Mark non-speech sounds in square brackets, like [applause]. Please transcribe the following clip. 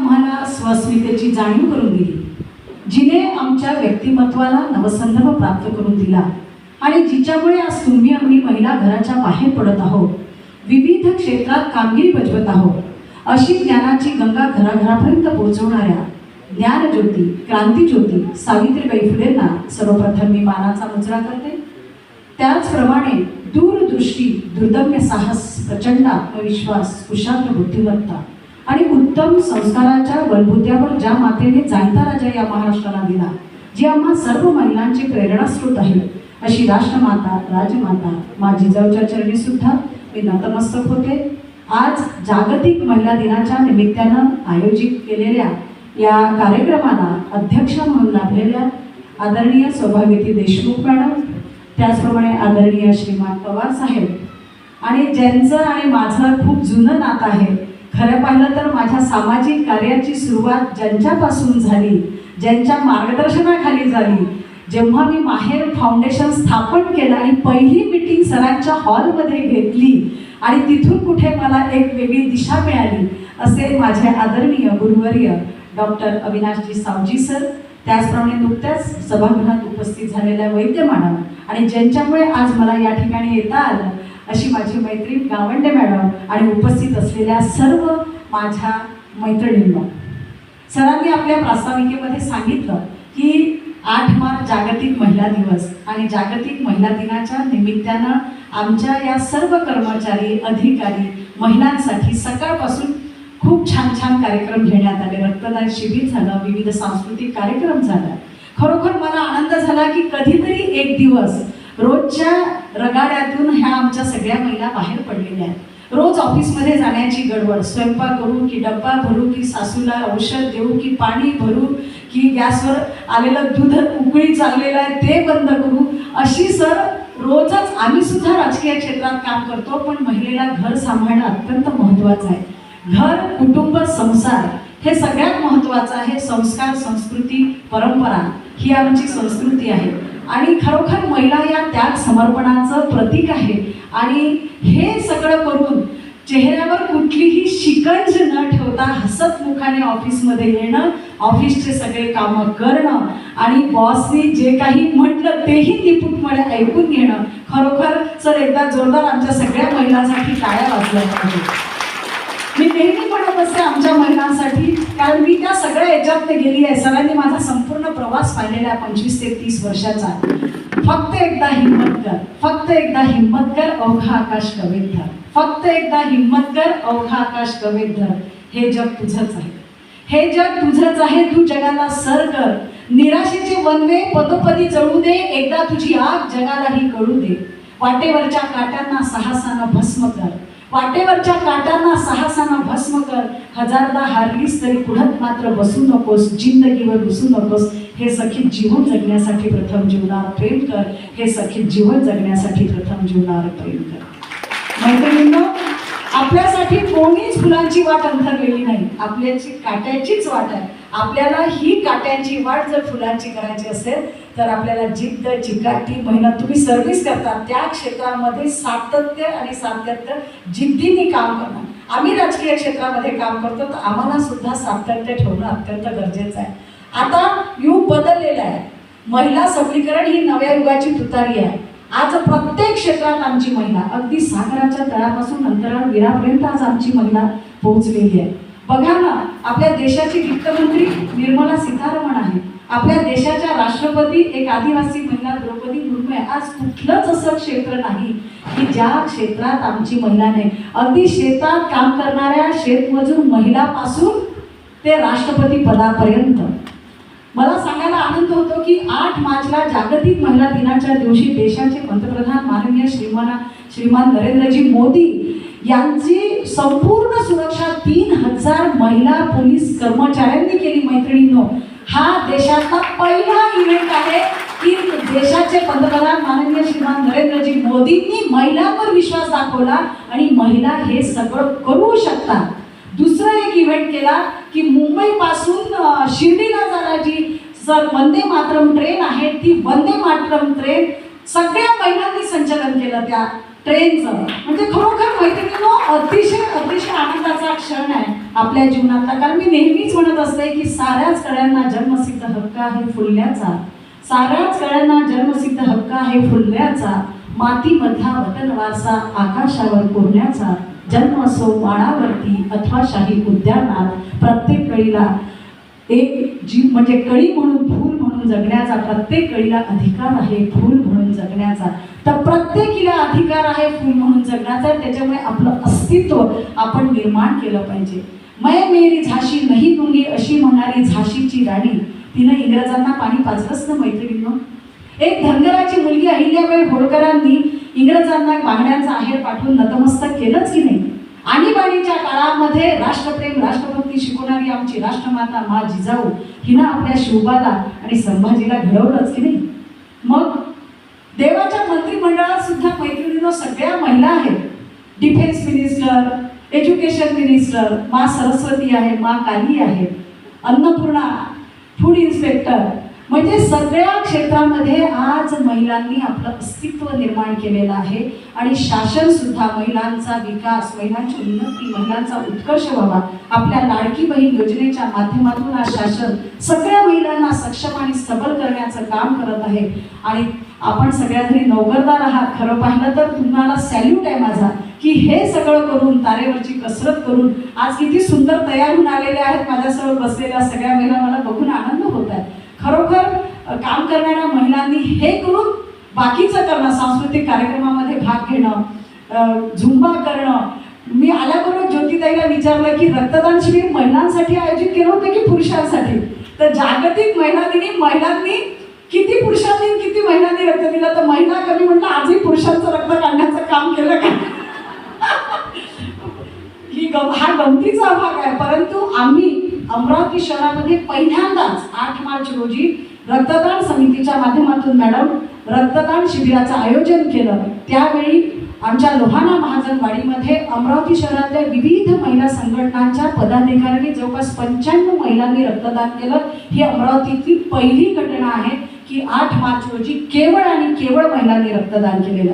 आम्हाला स्वस्मितेची जाणीव करून दिली. जिने आमच्या व्यक्तिमत्वाला नवसंदर्भ प्राप्त करून दिला. आणि जिच्यामुळे आज तुम्ही आम्ही महिला घराच्या बाहेर पडत आहोत. विविध क्षेत्रात कामगिरी बजवत आहोत. अशी ज्ञानाची गंगा घराघरापर्यंत पोहोचवणाऱ्या ज्ञानज्योती क्रांतीज्योती सावित्रीबाई फुलेंना सर्वप्रथम मी मानाचा मुजरा करते. त्याचप्रमाणे दूरदृष्टी दुर्दम्य साहस प्रचंड आत्मविश्वास कुशाग्र बुद्धिमत्ता आणि उत्तम संस्काराच्या बलबुद्ध्यावर ज्या मातेने जाणता राजा या महाराष्ट्राला दिला जी आम्हा सर्व महिलांची प्रेरणास्रोत आहे. अशी राष्ट्रमाता राजमाता माझी जवळच्या चरणी सुद्धा मी नतमस्तक होते. आज जागतिक महिला दिनाच्या निमित्तानं आयोजित केलेल्या या कार्यक्रमाला अध्यक्ष म्हणून लाभलेल्या आदरणीय सौभाग्यती देशमुख मॅडम त्याचप्रमाणे आदरणीय श्रीमान पवार साहेब आणि ज्यांचं आणि माझं खूप जुनं नातं आहे खरं पाहिलं तर माझ्या सामाजिक कार्याची सुरुवात ज्यांच्यापासून झाली ज्यांच्या मार्गदर्शनाखाली झाली जेव्हा मी माहेर फाउंडेशन स्थापन केलं आणि पहिली मीटिंग सरांच्या हॉलमध्ये घेतली आणि तिथून कुठे मला एक वेगळी दिशा मिळाली असे माझे आदरणीय गुरुवर्य डॉक्टर अविनाशजी सावजी सर त्याचप्रमाणे नुकत्याच सभागृहात उपस्थित झालेल्या वैद्य मॅडम आणि ज्यांच्यामुळे आज मला या ठिकाणी येता आलं अशी माझी मैत्रीण गावंडे मॅडम आणि उपस्थित असलेल्या सर्व माझ्या मैत्रिणींना. सरांनी आपल्या प्रास्ताविकेमध्ये सांगितलं की आठ मार्च जागतिक महिला दिवस आणि जागतिक महिला दिनाच्या निमित्तानं आमच्या या सर्व कर्मचारी अधिकारी महिलांसाठी सकाळपासून खूप छान छान कार्यक्रम घेण्यात आले. रक्तदान शिबिर झालं विविध सांस्कृतिक कार्यक्रम झाला. खरोखर मला आनंद झाला की कधीतरी एक दिवस रोजच्या रगाड्यातून ह्या आमच्या सगळ्या महिला बाहेर पडलेल्या आहेत. रोज ऑफिसमध्ये जाण्याची गडबड स्वयंपाक करू की डब्बा भरू की सासूला औषध देऊ की पाणी भरू की गॅसवर आलेलं दूध उकळी चाललेलं आहे ते बंद करू. अशी सर रोजच आम्ही सुद्धा राजकीय क्षेत्रात काम करतो पण महिलेला घर सांभाळणं अत्यंत महत्त्वाचं आहे. घर कुटुंब संसार हे सगळ्यात महत्त्वाचं आहे. संस्कार संस्कृती परंपरा ही आमची संस्कृती आहे. आणि खरोखर महिला या त्याग समर्पणाचं प्रतीक आहे. आणि हे सगळं करून चेहऱ्यावर कुठलीही शिकंज न ठेवता हसत मुखाने ऑफिसमध्ये येणं ऑफिसचे सगळे कामं करणं आणि बॉसने जे काही म्हटलं तेही निपुटपणे ऐकून घेणं खरोखर सर एकदा जोरदार आमच्या सगळ्या महिलांसाठी टाळ्या वाजल्या पाहिजे मी नेहमी असते आमच्या महिलांसाठी कारण मी त्या सगळ्या याच्यात गेली आहे. सरांनी माझा संपूर्ण प्रवास पाहिलेला आहे पंचवीस ते तीस वर्षाचा. फक्त एकदा हिंमत कर. फक्त एकदा हिंमत कर अवघा आकाश कवेत धर. फक्त एकदा हिंमत कर अवघा आकाश कवेत धर. हे जग तुझंच आहे. हे जग तुझंच आहे. तू जगाला सर कर. निराशेचे वनवे पदोपदी जळू दे. एकदा तुझी आग जगालाही कळू दे. वाटेवरच्या काट्यांना साहसानं भस्म कर. वाटेवरच्या काटांना साहसाना भस्म कर. हजारदा हारलीस तरी पुढत मात्र बसू नकोस जिंदगीवर बसू नकोस. हे सखी जीवन जगण्यासाठी प्रथम जीवनावर प्रेम कर. हे सखी जीवन जगण्यासाठी प्रथम जीवनावर प्रेम कर. मैत्रिणींना आपल्यासाठी कोणीच फुलांची वाट अंथरलेली नाही. आपल्याची काट्याचीच वाट आहे. आपल्याला ही काट्यांची वाट जर फुलांची करायची असेल तर आपल्याला जिद्द चिकाटी मेहनत तुम्ही सर्व्हिस करता त्या क्षेत्रामध्ये सातत्य आणि सातत्य जिद्दीने काम करणं आम्ही राजकीय क्षेत्रामध्ये काम करतो तर आम्हाला सुद्धा सातत्य ठेवणं अत्यंत गरजेचं आहे. आता युग बदललेलं आहे. महिला सबलीकरण ही नव्या युगाची तुतारी आहे. आज प्रत्येक क्षेत्रात आमची महिला अगदी सागराच्या तळापासून अंतराळ आज आमची महिला पोहोचलेली आहे. बघा ना आपल्या देशाची वित्तमंत्री निर्मला सीतारमण आहे आपल्या देशाच्या राष्ट्रपती एक आदिवासी महिला द्रौपदी मुर्मू आहे. आज कुठलंच असं क्षेत्र नाही की ज्या क्षेत्रात आमची महिला नाही. अगदी शेतात काम करणाऱ्या शेतमजूर महिलापासून ते राष्ट्रपती पदापर्यंत. मला सांगायला आनंद होतो की आठ मार्चला जागतिक महिला दिनाच्या दिवशी देशाचे पंतप्रधान माननीय श्रीमान श्रीमान नरेंद्रजी मोदी यांची संपूर्ण सुरक्षा तीन हजार महिला पोलीस कर्मचाऱ्यांनी केली मैत्रिणींनो. हा देशातला पहिला इव्हेंट आहे की देशाचे पंतप्रधान माननीय श्रीमान नरेंद्रजी मोदींनी महिलांवर विश्वास दाखवला आणि महिला हे सगळं करू शकतात. दुसरा एक इव्हेंट केला की मुंबईपासून शिर्डीला जाणारी सर वंदे मातरम ट्रेन आहे ती वंदे मातरम ट्रेन सगळ्या महिलांनी संचालन केलं त्या ट्रेनचं. म्हणजे खरोखर मैत्रिणीनो अतिशय अतिशय आनंदाचा क्षण आहे आपल्या जीवनातला. कारण मी नेहमीच म्हणत असते की साऱ्याच कळ्यांना जन्मसिद्ध हक्क आहे फुलण्याचा साऱ्याच कळ्यांना जन्मसिद्ध हक्क आहे फुलण्याचा मातीमधला वतन वारसा आकाशावर कोरण्याचा. जन्म असो माळावरती अथवा शाही उद्यानात प्रत्येक कळीला एक जीव म्हणजे कळी म्हणून फूल म्हणून जगण्याचा प्रत्येक कळीला अधिकार आहे फूल म्हणून जगण्याचा. तर प्रत्येकीला अधिकार आहे फूल म्हणून जगण्याचा. त्याच्यामुळे आपलं अस्तित्व आपण निर्माण केलं पाहिजे. मय मेरी झाशी नाही दुंगी अशी म्हणणारी झाशीची राणी. तिनं इंग्रजांना पाणी पाजलंच ना मैत्रिणीनं? एक धनगराची मुलगी अहिल्याबाई होळकरांनी इंग्रजांना बांगड्यांचा आहेर पाठवून नतमस्तक केलंच की नाही? आणीबाणीच्या काळामध्ये राष्ट्रप्रेम राष्ट्रभक्ती शिकवणारी आमची राष्ट्रमाता मा जिजाऊ हिनं आपल्या शिवबाला आणि संभाजीला घडवलंच की नाही? मग देवाच्या मंत्रिमंडळात सुद्धा मैत्रिणीनं सगळ्या महिला आहेत. डिफेन्स मिनिस्टर एज्युकेशन मिनिस्टर मा सरस्वती आहे मा काली आहे. अन्नपूर्णा फूड इन्स्पेक्टर म्हणजे सगळ्या क्षेत्रामध्ये आज महिलांनी आपलं अस्तित्व निर्माण केलेलं आहे आणि शासन सुद्धा महिलांचा विकास महिलांची उन्नती महिलांचा उत्कर्ष व्हावा आपल्या लाडकी बहीण योजनेच्या माध्यमातून आज शासन सगळ्या महिलांना सक्षम आणि सबल करण्याचं काम करत आहे. आणि आपण सगळ्यांनी नोकरदार आहात खरं पाहिलं तर तुम्हाला सॅल्यूट आहे माझा की हे सगळं करून तारेवरची कसरत करून आज किती सुंदर तयार होऊन आलेल्या आहेत माझ्यासमोर बसलेल्या सगळ्या महिला मला बघून आनंद खरोखर काम करणाऱ्या महिलांनी हे करून बाकीचं करणं सांस्कृतिक कार्यक्रमामध्ये भाग घेणं झुंबा करणं. मी आल्याबरोबर ज्योतिताईला विचारलं की रक्तदान शिबिर महिलांसाठी आयोजित केलं होतं की पुरुषांसाठी? तर जागतिक महिला दिनी महिलांनी किती पुरुषांनी किती महिलांनी रक्त दिलं? तर महिला कमी म्हटलं आजही पुरुषांचं रक्त काढण्याचं काम केलं का? [laughs] ही गम हा गमतीचा भाग आहे. परंतु आम्ही अमरावती शहरामध्ये पहिल्यांदाच आठ मार्च रोजी रक्तदान समितीच्या माध्यमातून मॅडम रक्तदान शिबिराचं आयोजन केलं. त्यावेळी आमच्या लोहाणा महाजनवाडीमध्ये अमरावती शहरातल्या विविध महिला संघटनांच्या पदाधिकाऱ्यांनी जवळपास पंच्याण्णव महिलांनी रक्तदान केलं. ही अमरावतीतली पहिली घटना आहे की आठ मार्च रोजी केवळ आणि केवळ महिलांनी रक्तदान केलेलं